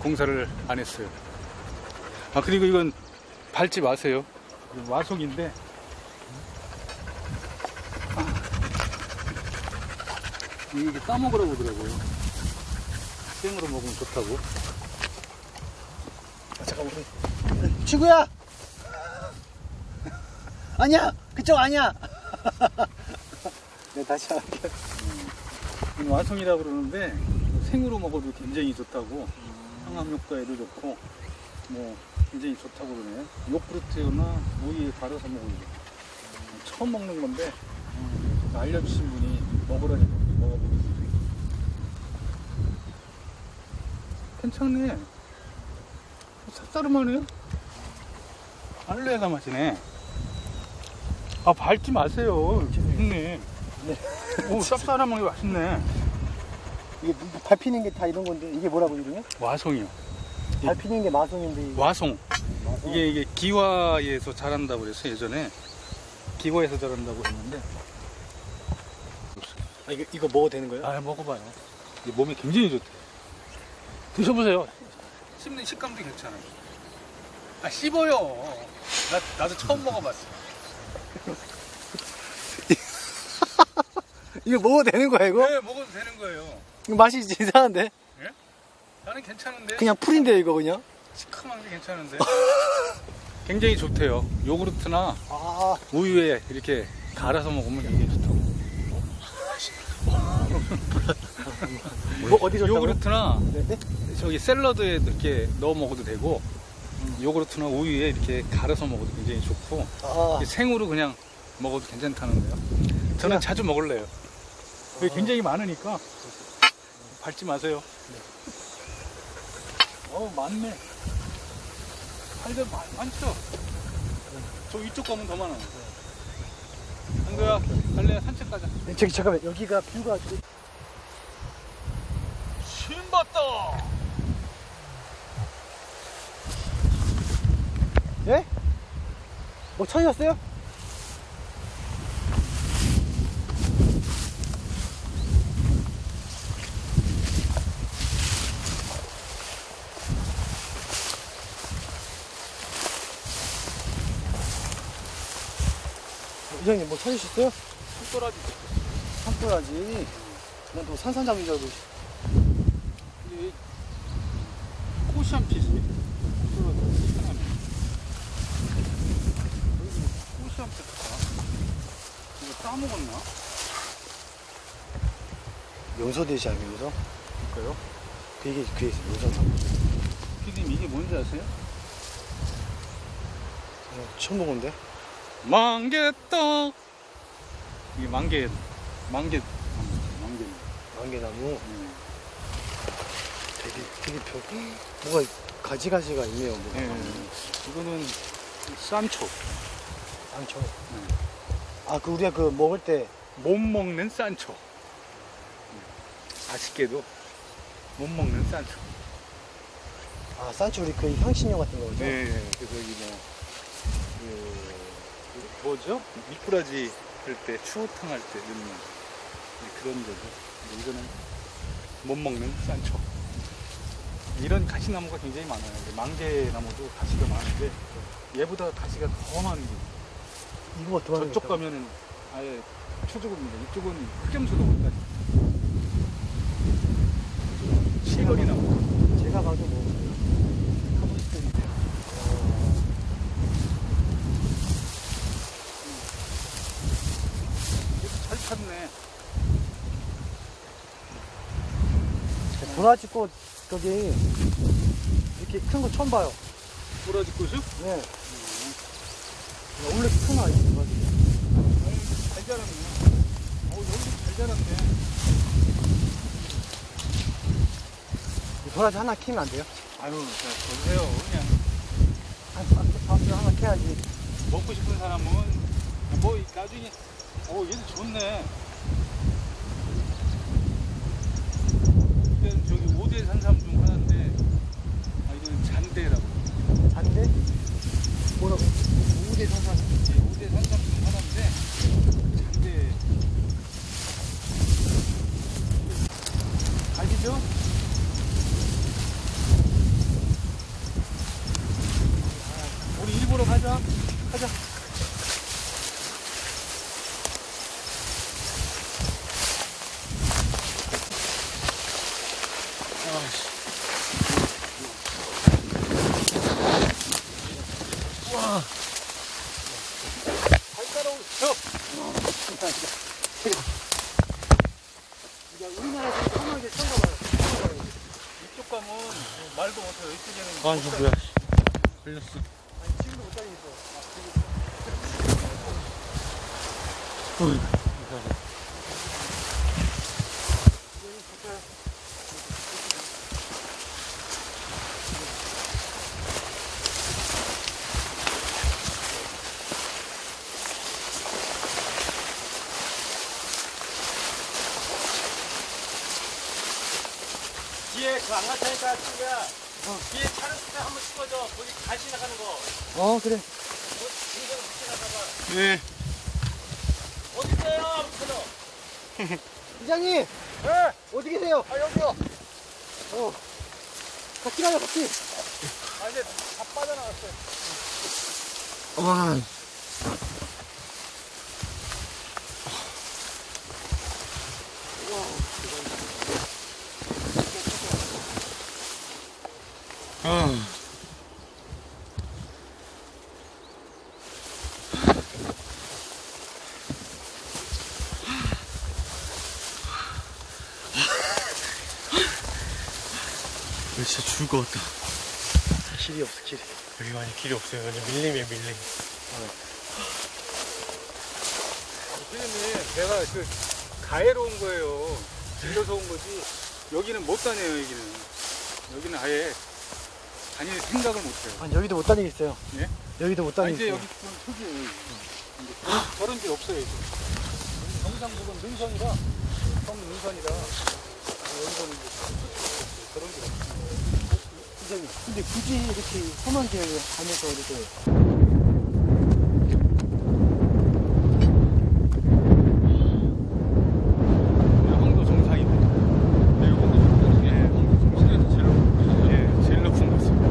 공사를 안 했어요. 아 그리고 이건 밟지 마세요. 와송인데. 아, 이게 따먹으라고 그러더라고요. 생으로 먹으면 좋다고. 아, 잠깐만. 친구야! 아니야! 그쪽 아니야! 네, 다시 할게. 이건 와송이라고 그러는데 생으로 먹어도 굉장히 좋다고 항암 효과에도 좋고 뭐 굉장히 좋다고 그러네요. 요구르트나 우유에 먹어도 좋고 처음 먹는 건데 알려주신 분이 먹으라니까 먹어보겠습니다. 괜찮네. 쌉싸름하네요. 알레가 맛이네. 아 밟지 마세요, 형님. 네. 오 쌉싸름하게 맛있네. 이게 뭐 밟히는 게 다 이런 건데, 이게 뭐라고 이러냐? 와송이요. 밟히는 게 마송인데, 이게 와송. 마송? 이게 이게 기와에서 자란다고 그랬어 예전에. 기와에서 자란다고 했는데. 아, 이거, 이거 먹어도 되는 거예요? 아 먹어봐요. 이게 몸에 굉장히 좋대. 드셔보세요. 씹는 식감도 괜찮아요. 아 씹어요. 나 나도 처음 먹어봤어. 이거 먹어도 되는 거야, 이거? 네 먹어도 되는 거예요. 이거 맛이 이상한데? 나는 괜찮은데. 그냥 풀인데, 이거 그냥? 시큼한 게 괜찮은데. 굉장히 좋대요. 요구르트나 아, 우유에 이렇게 갈아서 먹으면 굉장히 좋다고. 뭐, 어디 좋다고? 요구르트나 네, 네? 저기 샐러드에 이렇게 넣어 먹어도 되고 요구르트나 우유에 이렇게 갈아서 먹어도 굉장히 좋고 아, 생으로 그냥 먹어도 괜찮다는데요. 저는 자주 먹을래요. 여기 굉장히 많으니까 밟지 마세요. 어 많네. 할들 많죠. 저 이쪽 가면 더 많아. 한도야, 갈래 산책 가자. 네, 저기, 잠깐만, 여기가 뷰가. 좀- 신봤다. 예? 뭐 찾으셨어요? 이장님 뭐 찾으셨어요? 손가락이 산도라지. 난또 산산잡인 줄 알고. 피스. 피스가 이거 따먹었나? 용서되지 않으면서? 그럴까요? 그 얘기, 그 얘기, 용서. 피디님 이게 뭔지 아세요? 처음 먹었는데? 망개떡. 이게 망개, 망개, 망개. 만개나무. 음. 되게, 되게 별, 뭐가 가지가지가 있네요. 뭐가. 예, 이거는 쌈초. 상처. 아, 그 우리가 그 먹을 때 못 먹는 쌈초. 아쉽게도 못 먹는 쌈초. 아, 산초 우리 그 향신료 같은 거죠? 네, 그래서 여기 뭐, 그, 그 뭐죠? 미꾸라지 할 때, 추어탕 할 때 넣는 네, 그런 거죠. 이거는 못 먹는 싼초. 이런 가시나무가 굉장히 많아요. 망개나무도 가시가 많은데, 얘보다 가시가 더 많은 게, 이거 어떻게 하는 저쪽 가면은 아예 초조급입니다. 이쪽은 흑염소도 못다니. 실거리 나무. 제가 봐도 뭐. 도라지 꽃, 저기, 이렇게 큰 거 처음 봐요. 도라지 꽃이요? 네. 원래 크나, 이 도라지. 잘 자랐네. 어, 여기도 잘 자랐네. 이 도라지 하나 키면 안 돼요? 아유, 자, 보세요. 그냥 한, 한, 한, 하나 캐야지. 먹고 싶은 사람은 뭐 이- 나중에 오 얘도 좋네. 보면 저기 5대 산삼 중 하나인데 아, 이거 잔대라고 잔대? 뭐라고? 5대 산삼 예, 5대 산삼 중 하나인데 잔대 아시죠? 아, 우리 일부러 가자 와. 우와! 아, 이거 뭐야. 걸렸어. 아니, 지금도 못 다니겠어. 아, 지금. 어, 그래. 네. 어딨어요 아무튼 이장님! 네 어디 계세요? 아 여기요 어. 같이 가요, 같이. 아 이제 다 빠져나갔어요 와. 아. 이거 진짜 죽을 것 같다 길이. 여기 많이 길이 없어요 완전 밀림이에요 밀림 선생님, 내가 그 가해로 온 거예요. 빌려서 온 거지. 여기는 못 다녀요, 여기는. 여기는 아예 다닐 생각을 못 해요. 아니, 여기도 못 다니겠어요. 예? 여기도 못 아, 이제 다니겠어요. 여기 좀 특이해요. 이제 저런, 데 없어요, 이제. 여기 경상북은 능선이라, 성 능선이라, 여기서는 이제 저런 게 없어요. 근데 굳이 이렇게 험한 길을 가면서 이렇게. 황도 정상입니다. 네, 황도 정상. 예, 황도 정상에서 제일 높은, 예, 제일 높은 것 같습니다.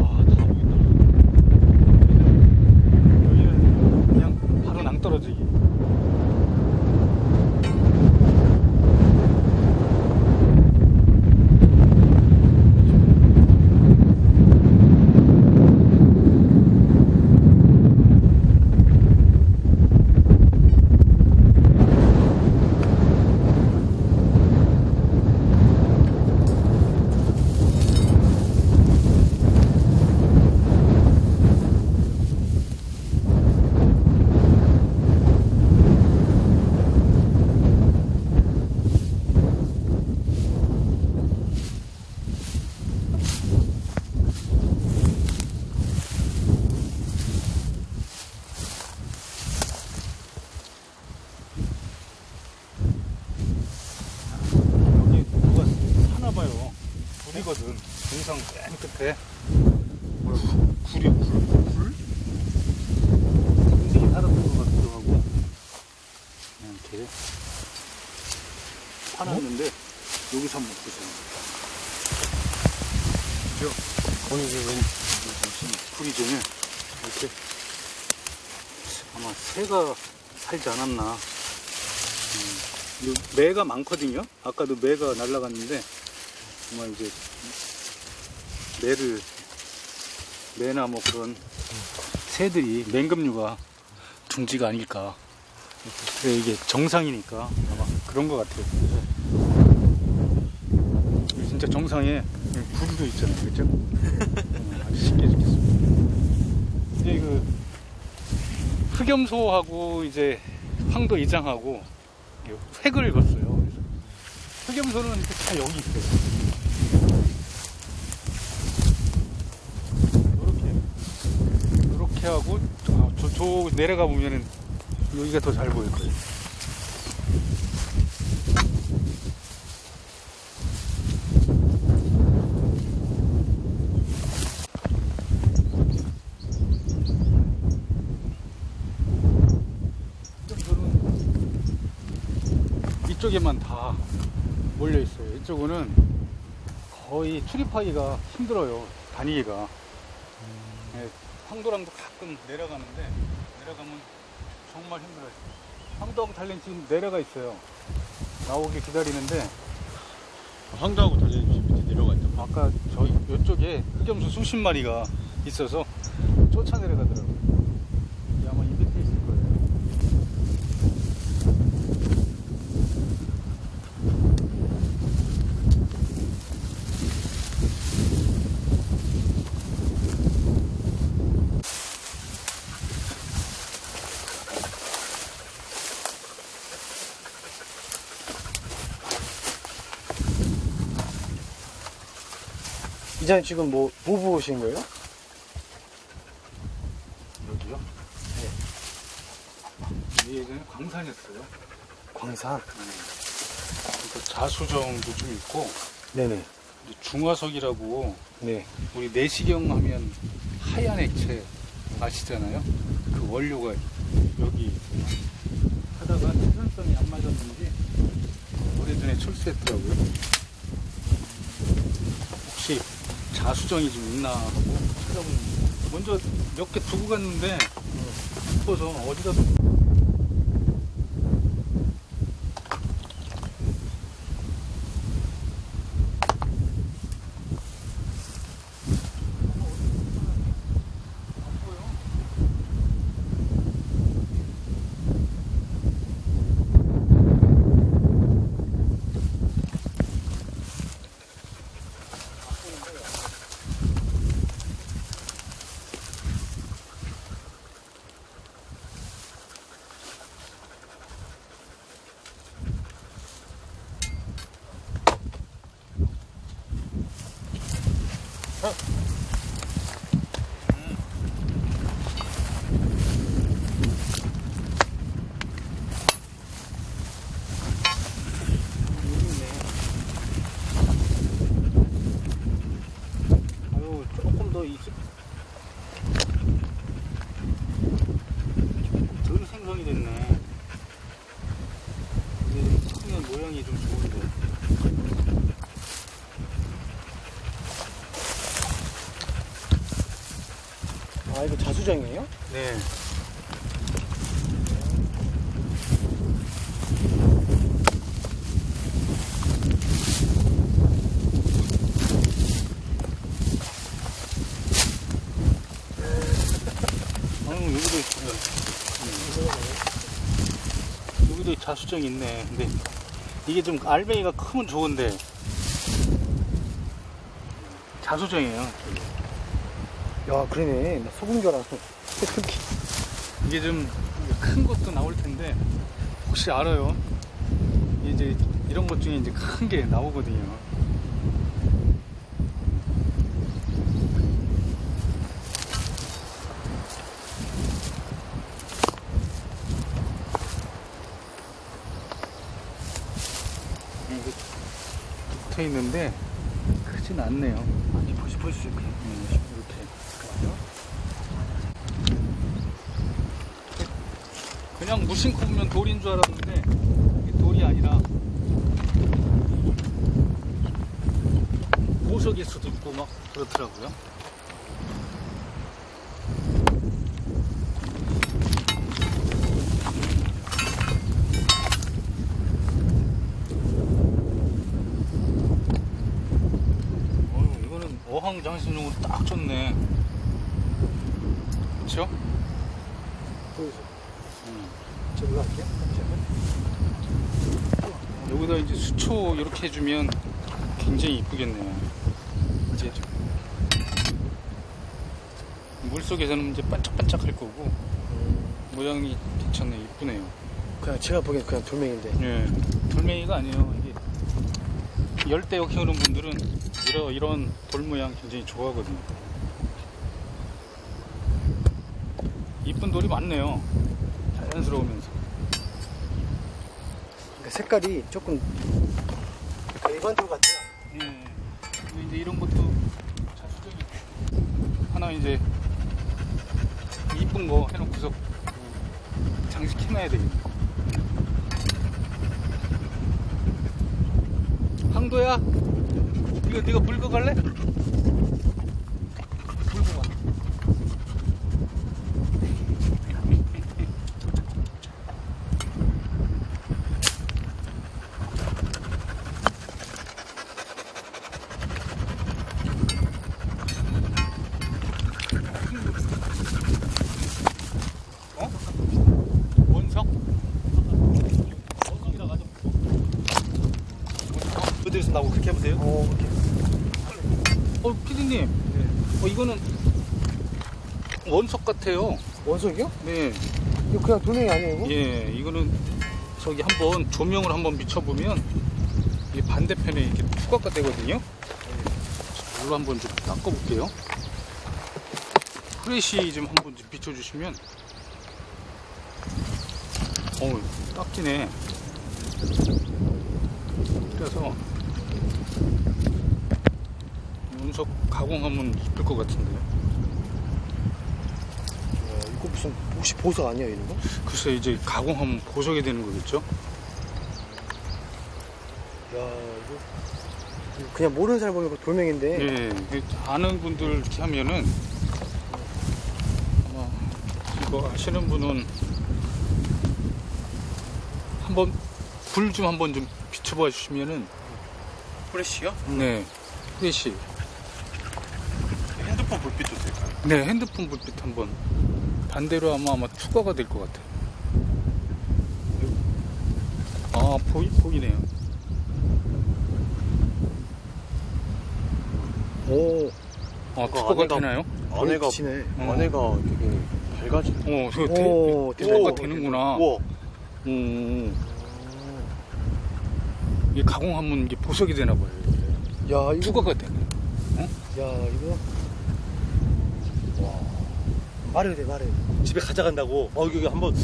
와, 다 보인다. 여기는 그냥 바로 낭떠러지기. 여기 누가 사나 봐요. 굴이거든. 등상 맨 끝에. 뭐야, 굴이야, 굴? 굴? 인생이 살았던 것 같기도 하고. 그냥 이렇게 파놨는데, 여기서 한번 보세요. 거기 왜 무슨 굴이 전에 이렇게 아마 새가 살지 않았나. 음, 요 매가 많거든요. 아까도 매가 날라갔는데 아마 이제 매를 매나 뭐 그런 새들이 맹금류가 둥지가 아닐까. 그래 이게 정상이니까 아마 그런 것 같아요. 진짜 정상에 굴도 있잖아요, 그렇죠? 어, 아주 신기해 죽겠습니다. 이제 그 흑염소하고 이제 황도 이장하고 획을. 그래서 흑염소는 다 여기 있어요. 이렇게 하고 저, 저, 저 내려가 보면은 여기가 더 잘 보일 거예요. 이쪽에만 다 몰려 있어요. 이쪽은 거의 출입하기가 힘들어요. 다니기가. 예, 황도랑도 가끔 내려가는데 내려가면 정말 힘들어요. 황도하고 달린 지금 내려가 있어요. 나오길 기다리는데 황도하고 달리는 밑에 내려가 있다 아까 저 이쪽에 흑염소 수십 마리가 있어서 쫓아 내려가더라고요. 이장님 지금 뭐, 뭐 보고 오신 거예요? 여기요? 네. 예전에 광산이었어요. 광산. 그 자수정도 좀 있고 네네. 이제 중화석이라고 네. 우리 내시경 하면 하얀 액체 아시잖아요. 그 원료가 여기 하다가 생산성이 안 맞았는지 오래전에 출시했더라고요. 혹시 자수정이 좀 있나 하고 찾아보는 먼저 몇 개 두고 갔는데 싶어서 어디다 둔아 유, 조금 더 있을 덜 생성이 됐네. 근데 크면 모양이 좀 좋은데. 아, 이거 자수정이에요? 네. 아, 여기도 있고요. 음. 여기도 자수정 있네. 근데 이게 좀 알맹이가 크면 좋은데 자수정이에요. 야, 그러네. 나 속은 줄 알았어. 이게 좀 큰 것도 나올 텐데 혹시 알아요? 이제 이런 것 중에 이제 큰 게 나오거든요. 붙어 있는데 크진 않네요. 아니, 보시, 보시, 그냥. 음, 이렇게. 그냥 무심코 보면 돌인 줄 알았는데 이게 돌이 아니라 보석일 수도 있고 막 그렇더라고요. 어휴, 이거는 장식용으로 딱 좋네. 그쵸? 보여줘. 음. 저 올라갈게요. 잠시만요. 여기다 이제 수초 이렇게 해주면 굉장히 이쁘겠네요. 이제 좀 물속에서는 이제 반짝반짝 할 거고 모양이 괜찮네 이쁘네요. 그냥 제가 보기엔 그냥 돌멩인데. 예, 돌멩이가 아니에요. 이게 열대어 키우는 분들은 이런 이런 돌 모양 굉장히 좋아하거든요. 이쁜 돌이 많네요. 자연스러우면서. 그러니까 색깔이 조금 그 일반 돌 같아요. 예. 그리고 이제 이런 것도 자수적이 하나 이제 이쁜 거 해놓고서 장식해놔야 되겠네. 황도야, 이거 네가 물고 갈래? 물고 가. 어? 원석? 원석이라 가지고. 어디서 나고 그렇게 해보세요. 어, 이렇게. 어, 피디님. 어, 이거는 원석 같아요. 원석이요? 네. 이거 그냥 돌멩이 아니에요? 이거? 예, 이거는 저기 한번 조명을 한번 비춰보면 이게 반대편에 이렇게 투과가 되거든요. 물로 한번 좀 닦아볼게요. 프레쉬 좀 한번 좀 비춰주시면, 어우, 닦이네. 그래서, 운석 가공하면 이쁠 것 같은데요. 무슨 혹시 보석 아니야 이런 거? 글쎄, 이제 가공하면 보석이 되는 거겠죠? 야 이거 이거 그냥 모르는 사람 보면 돌멩인데 예, 그 아는 분들 이렇게 하면은 아마 이거 아시는 분은 한번 불 좀 한번 좀 비춰봐 주시면은 프레쉬요? 네 프레시 핸드폰 불빛도 될까요? 네 핸드폰 불빛 한번 반대로 하면 아마 투과가 될 것 같아요. 아 보이 보이네요. 오 아 투과가 안에가- 되나요? 안에가 치네 어. 안에가 되게 밝아지. 어, 저 오, 대, 투과가 오, 되는구나. 우와. 오, 이게 가공하면 이게 보석이 되나 봐요. 야 이거 투과가 되네. 야 이거 와 말해도 돼 말해 집에 가져간다고. 어 여기 한번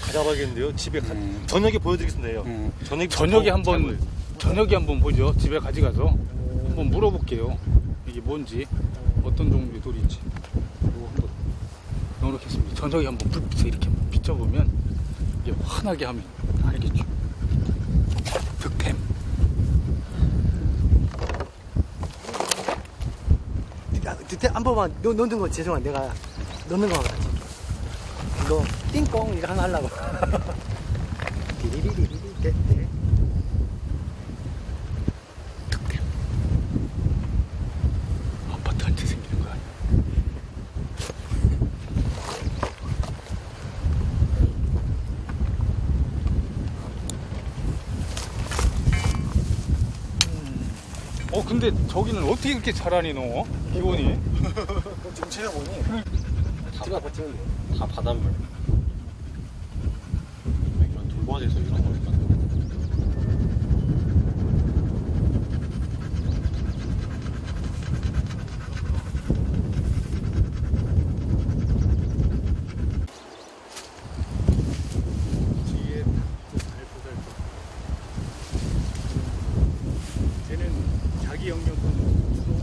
가져가야겠는데요. 집에 가... 음. 저녁에 보여드리겠습니다. 요 음. 저녁에 저녁에 더 한번. 저녁에 한번 보죠. 집에 가져가서 한번 물어볼게요. 이게 뭔지 어떤 종류의 돌인지. 이거 한번 넣어놓겠습니다. 저녁에 한번 불빛에 이렇게 한번 비춰보면 이게 환하게 하면 알겠죠. 득템. 야, 그때 한 번만 넣, 넣는 거 죄송한 내가 넣는 거 같아 너 띵꽁 이거 하나 하려고 디리리리리리 떼떼 아파트한테 생기는 거 아니야? 어 근데 저기는 어떻게 이렇게 잘하니 너? 기온이 지금 찾아보 니 다, 다 바닷물. 이런 돌관에서 이런 걸 만들어. 뒤에 밟고 밟고 쟤는 자기 영역은 주로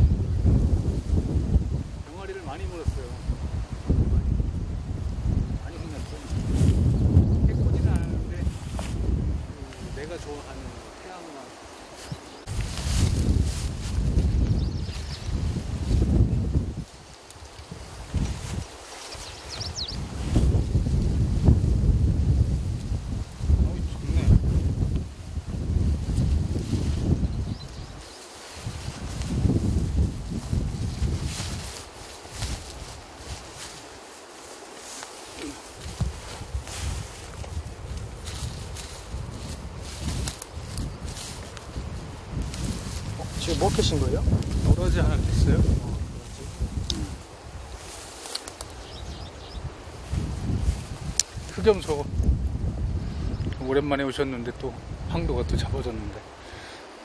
병아리를 많이 물었어요 많이 혼났죠 해코지는 않았는데 그 내가 좋아하는 태양만 어이 좋네 지금 뭐 캐신 거예요? 도라지 하나 됐어요? 흑염소 오랜만에 오셨는데 또 황도가 또 잡아줬는데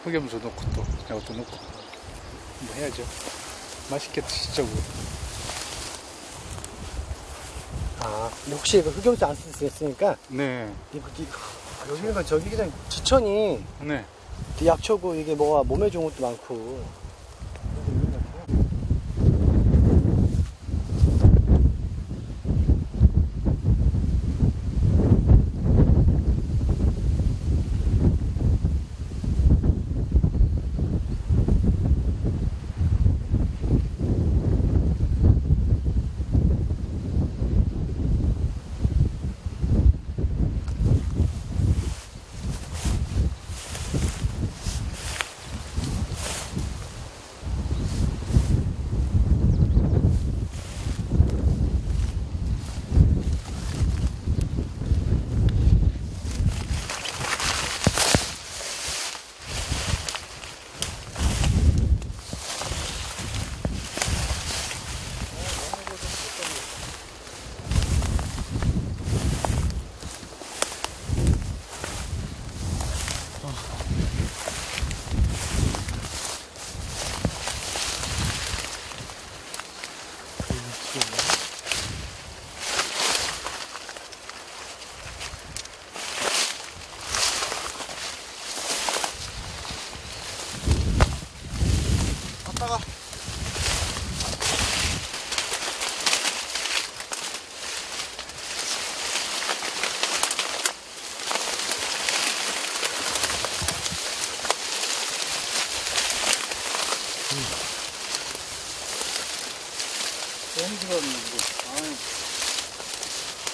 흑염소 넣고 또 이것도 넣고 뭐 해야죠 맛있게 드시죠 뭐. 아 근데 혹시 이거 흑염소 안쓸수 있으니까 네, 이거, 이거 아, 여기는 저기 그냥 지천이 네. 되게 약초고 이게 뭐가 몸에 좋은 것도 많고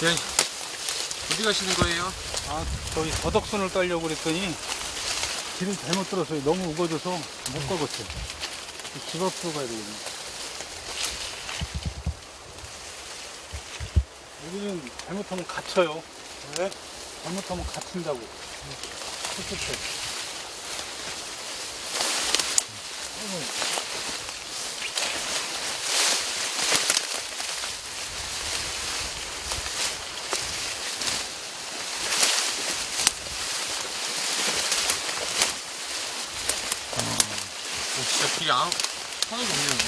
예. 어디 가시는 거예요? 아, 저기 더덕순을 따려고 그랬더니 길을 잘못 들어서 너무 우거져서 못 가겠어요. 집 앞으로 가야 되겠네. 여기는 잘못하면 갇혀요. 왜? 잘못하면 갇힌다고. 끝끝에. 오, 진짜 이 아무 하나도 없네요.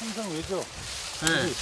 항상 왜죠? 네.